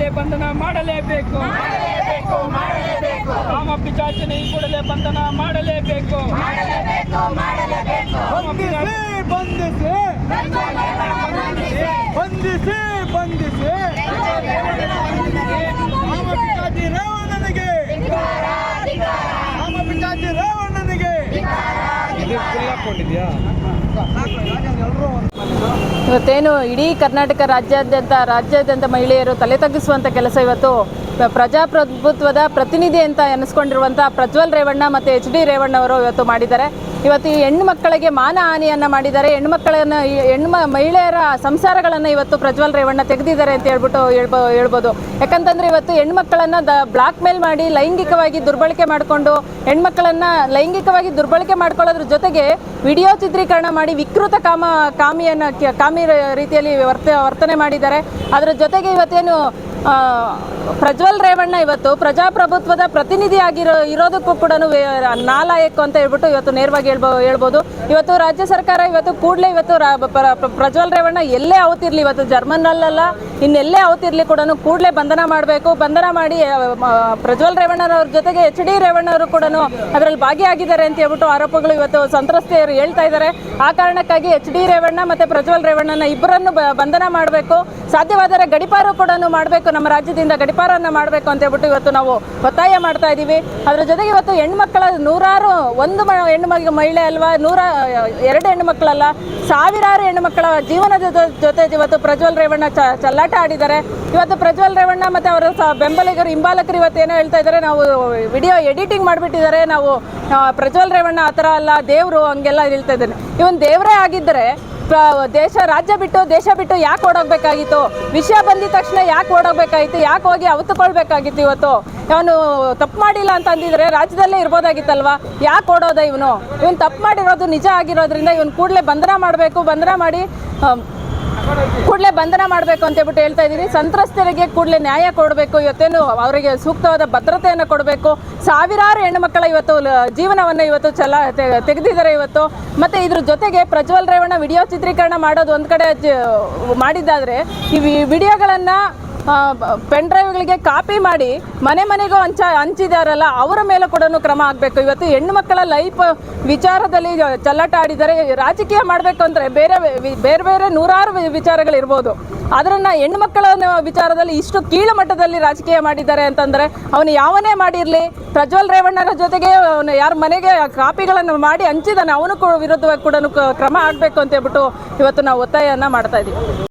ಹಿಂದೆ ಬಂಧನ ಮಾಡಲೇಬೇಕು. ರಾಮ ಈ ಕೂಡಲೇ ಬಂಧನ ಮಾಡಲೇಬೇಕು. ಬಂಧಿಸಿ. ಬಂಧಿಸಿ. ಇವತ್ತೇನು ಇಡೀ ಕರ್ನಾಟಕ ರಾಜ್ಯಾದ್ಯಂತ ರಾಜ್ಯಾದ್ಯಂತ ಮಹಿಳೆಯರು ತಲೆ ತಗ್ಗಿಸುವಂಥ ಕೆಲಸ ಇವತ್ತು. ಪ್ರಜಾಪ್ರಭುತ್ವದ ಪ್ರತಿನಿಧಿ ಅಂತ ಎನಿಸ್ಕೊಂಡಿರುವಂಥ ಪ್ರಜ್ವಲ್ ರೇವಣ್ಣ ಮತ್ತು ಎಚ್ ಡಿ ರೇವಣ್ಣ ಅವರು ಇವತ್ತು ಮಾಡಿದ್ದಾರೆ. ಇವತ್ತು ಈ ಹೆಣ್ಣು ಮಕ್ಕಳಿಗೆ ಮಾನ ಹಾನಿಯನ್ನು ಮಾಡಿದ್ದಾರೆ. ಹೆಣ್ಣು ಮಕ್ಕಳನ್ನು ಹೆಣ್ಣು ಮಹಿಳೆಯರ ಸಂಸಾರಗಳನ್ನು ಇವತ್ತು ಪ್ರಜ್ವಲ್ ರೇವಣ್ಣ ತೆಗೆದಿದ್ದಾರೆ ಅಂತ ಹೇಳ್ಬಿಟ್ಟು ಹೇಳ್ಬೋ ಹೇಳ್ಬೋದು. ಯಾಕಂತಂದ್ರೆ ಇವತ್ತು ಹೆಣ್ಮಕ್ಕಳನ್ನ ದ ಬ್ಲಾಕ್ ಮೇಲ್ ಮಾಡಿ ಲೈಂಗಿಕವಾಗಿ ದುರ್ಬಳಕೆ ಮಾಡಿಕೊಂಡು ಹೆಣ್ಮಕ್ಕಳನ್ನು ಲೈಂಗಿಕವಾಗಿ ದುರ್ಬಳಕೆ ಮಾಡ್ಕೊಳ್ಳೋದ್ರ ಜೊತೆಗೆ ವಿಡಿಯೋ ಚಿತ್ರೀಕರಣ ಮಾಡಿ ವಿಕೃತ ಕಾಮ ಕಾಮಿಯನ್ನು ಕಾಮಿ ರೀತಿಯಲ್ಲಿ ವರ್ತ ವರ್ತನೆ ಮಾಡಿದ್ದಾರೆ. ಅದರ ಜೊತೆಗೆ ಇವತ್ತೇನು ಪ್ರಜ್ವಲ್ ರೇವಣ್ಣ ಇವತ್ತು ಪ್ರಜಾಪ್ರಭುತ್ವದ ಪ್ರತಿನಿಧಿ ಆಗಿರೋ ಇರೋದಕ್ಕೂ ಕೂಡ ನಾಲಾಯಕು ಅಂತ ಹೇಳ್ಬಿಟ್ಟು ಇವತ್ತು ನೇರವಾಗಿ ಹೇಳ್ಬೋ ಹೇಳ್ಬೋದು. ಇವತ್ತು ರಾಜ್ಯ ಸರ್ಕಾರ ಇವತ್ತು ಕೂಡಲೇ ಇವತ್ತು ಪ್ರಜ್ವಲ್ ರೇವಣ್ಣ ಎಲ್ಲೇ ಅವತಿರ್ಲಿ ಇವತ್ತು ಜರ್ಮನ್ನಲ್ಲ ಇನ್ನೆಲ್ಲೇ ಅವತಿರ್ಲಿ ಕೂಡ ಕೂಡಲೇ ಬಂಧನ ಮಾಡಬೇಕು. ಬಂಧನ ಮಾಡಿ ಪ್ರಜ್ವಲ್ ರೇವಣ್ಣನವ್ರ ಜೊತೆಗೆ ಎಚ್ ಡಿ ರೇವಣ್ಣವರು ಕೂಡ ಅದರಲ್ಲಿ ಭಾಗಿಯಾಗಿದ್ದಾರೆ ಅಂತ ಹೇಳ್ಬಿಟ್ಟು ಆರೋಪಗಳು ಇವತ್ತು ಸಂತ್ರಸ್ತೆಯರು ಹೇಳ್ತಾ ಇದ್ದಾರೆ. ಆ ಕಾರಣಕ್ಕಾಗಿ ಎಚ್ ಡಿ ರೇವಣ್ಣ ಮತ್ತು ಪ್ರಜ್ವಲ್ ರೇವಣ್ಣನ ಇಬ್ಬರನ್ನು ಬಂಧನ ಮಾಡಬೇಕು. ಸಾಧ್ಯವಾದರೆ ಗಡಿಪಾರು ಕೂಡ ಮಾಡಬೇಕು ನಮ್ಮ ರಾಜ್ಯದಿಂದ ಗಡಿಪಾರನ್ನ ಮಾಡಬೇಕು ಅಂತ ಹೇಳ್ಬಿಟ್ಟು ಇವತ್ತು ನಾವು ಒತ್ತಾಯ ಮಾಡ್ತಾ ಇದ್ದೀವಿ. ಅದರ ಜೊತೆಗೆ ಇವತ್ತು ಹೆಣ್ಮಕ್ಳ ನೂರಾರು ಒಂದು ಹೆಣ್ಣು ಮಹಿಳೆ ಅಲ್ವಾ? ನೂರ, ಎರಡು ಹೆಣ್ಣು ಮಕ್ಕಳಲ್ಲ ಸಾವಿರಾರು ಹೆಣ್ಮಕ್ಳ ಮಕ್ಕಳ ಜೀವನದ ಜೊತೆ ಇವತ್ತು ಪ್ರಜ್ವಲ್ ರೇವಣ್ಣ ಚಲ್ಲಾಟ ಆಡಿದ್ದಾರೆ. ಇವತ್ತು ಪ್ರಜ್ವಲ್ ರೇವಣ್ಣ ಮತ್ತೆ ಅವರ ಬೆಂಬಲಿಗರು, ಹಿಂಬಾಲಕರು ಇವತ್ತು ಏನೋ ಹೇಳ್ತಾ ಇದ್ದಾರೆ. ನಾವು ವಿಡಿಯೋ ಎಡಿಟಿಂಗ್ ಮಾಡಿಬಿಟ್ಟಿದ್ದಾರೆ. ನಾವು ಪ್ರಜ್ವಲ್ ರೇವಣ್ಣ ಆ ಅಲ್ಲ, ದೇವರು ಹಂಗೆಲ್ಲ ಹೇಳ್ತಾ ಇದ್ದಾನೆ ಇವನ್ ದೇವರೇ ಆಗಿದ್ದರೆ ದೇಶ, ರಾಜ್ಯ ಬಿಟ್ಟು ದೇಶ ಬಿಟ್ಟು ಯಾಕೆ ಓಡೋಗ್ಬೇಕಾಗಿತ್ತು? ವಿಷಯ ಬಂದಿದ ತಕ್ಷಣ ಯಾಕೆ ಓಡೋಗ್ಬೇಕಾಗಿತ್ತು? ಯಾಕೆ ಹೋಗಿ ಅವತ್ತುಕೊಳ್ಬೇಕಾಗಿತ್ತು ಇವತ್ತು? ಅವನು ತಪ್ಪು ಮಾಡಿಲ್ಲ ಅಂತ ಅಂದಿದ್ರೆ ರಾಜ್ಯದಲ್ಲೇ ಇರ್ಬೋದಾಗಿತ್ತಲ್ವಾ? ಯಾಕೆ ಓಡೋದ ಇವನು? ಇವನು ತಪ್ಪು ಮಾಡಿರೋದು ನಿಜ ಆಗಿರೋದ್ರಿಂದ ಇವನು ಕೂಡಲೇ ಬಂಧನ ಮಾಡಬೇಕು, ಬಂಧನ ಮಾಡಿ ಕೂಡಲೇ ಬಂಧನ ಮಾಡಬೇಕು ಅಂತ ಹೇಳ್ಬಿಟ್ಟು ಹೇಳ್ತಾ ಇದ್ದೀವಿ ಸಂತ್ರಸ್ತರಿಗೆ ಕೂಡಲೇ ನ್ಯಾಯ ಕೊಡಬೇಕು. ಇವತ್ತೇನು ಅವರಿಗೆ ಸೂಕ್ತವಾದ ಭದ್ರತೆಯನ್ನು ಕೊಡಬೇಕು. ಸಾವಿರಾರು ಹೆಣ್ಣುಮಕ್ಕಳ ಇವತ್ತು ಜೀವನವನ್ನು ಇವತ್ತು ಚಲ ತೆಗೆದಿದ್ದಾರೆ ಇವತ್ತು. ಮತ್ತೆ ಇದ್ರ ಜೊತೆಗೆ ಪ್ರಜ್ವಲ್ ರೇವಣ್ಣ ವಿಡಿಯೋ ಚಿತ್ರೀಕರಣ ಮಾಡೋದು ಒಂದು ಕಡೆ ಮಾಡಿದ್ದಾದ್ರೆ ಈ ವಿಡಿಯೋಗಳನ್ನು ಪೆನ್ ಡ್ರೈವ್ಗಳಿಗೆ ಕಾಪಿ ಮಾಡಿ ಮನೆ ಮನೆಗೂ ಹಂಚ, ಹಂಚಿದಾರಲ್ಲ, ಅವರ ಮೇಲೆ ಕೂಡ ಕ್ರಮ ಆಗಬೇಕು. ಇವತ್ತು ಹೆಣ್ಣು ಮಕ್ಕಳ ಲೈಫ್ ವಿಚಾರದಲ್ಲಿ ಚಲ್ಲಾಟ ಆಡಿದರೆ ರಾಜಕೀಯ ಮಾಡಬೇಕು ಅಂದರೆ ಬೇರೆ ಬೇರೆ ಬೇರೆ ನೂರಾರು ವಿಚಾರಗಳಿರ್ಬೋದು ಅದನ್ನ ಹೆಣ್ಣು ಮಕ್ಕಳ ವಿಚಾರದಲ್ಲಿ ಇಷ್ಟು ಕೀಳು ಮಟ್ಟದಲ್ಲಿ ರಾಜಕೀಯ ಮಾಡಿದ್ದಾರೆ ಅಂತಂದರೆ ಅವನು ಯಾವನೇ ಮಾಡಿರಲಿ, ಪ್ರಜ್ವಲ್ ರೇವಣ್ಣನ ಜೊತೆಗೆ ಅವನು ಯಾರ ಮನೆಗೆ ಕಾಪಿಗಳನ್ನು ಮಾಡಿ ಹಂಚಿದಾನೆ, ಅವನು ವಿರುದ್ಧವಾಗಿ ಕೂಡ ಕ್ರಮ ಆಗಬೇಕು ಅಂತ ಹೇಳ್ಬಿಟ್ಟು ಇವತ್ತು ನಾವು ಒತ್ತಾಯವನ್ನು ಮಾಡ್ತಾ ಇದ್ದೀವಿ.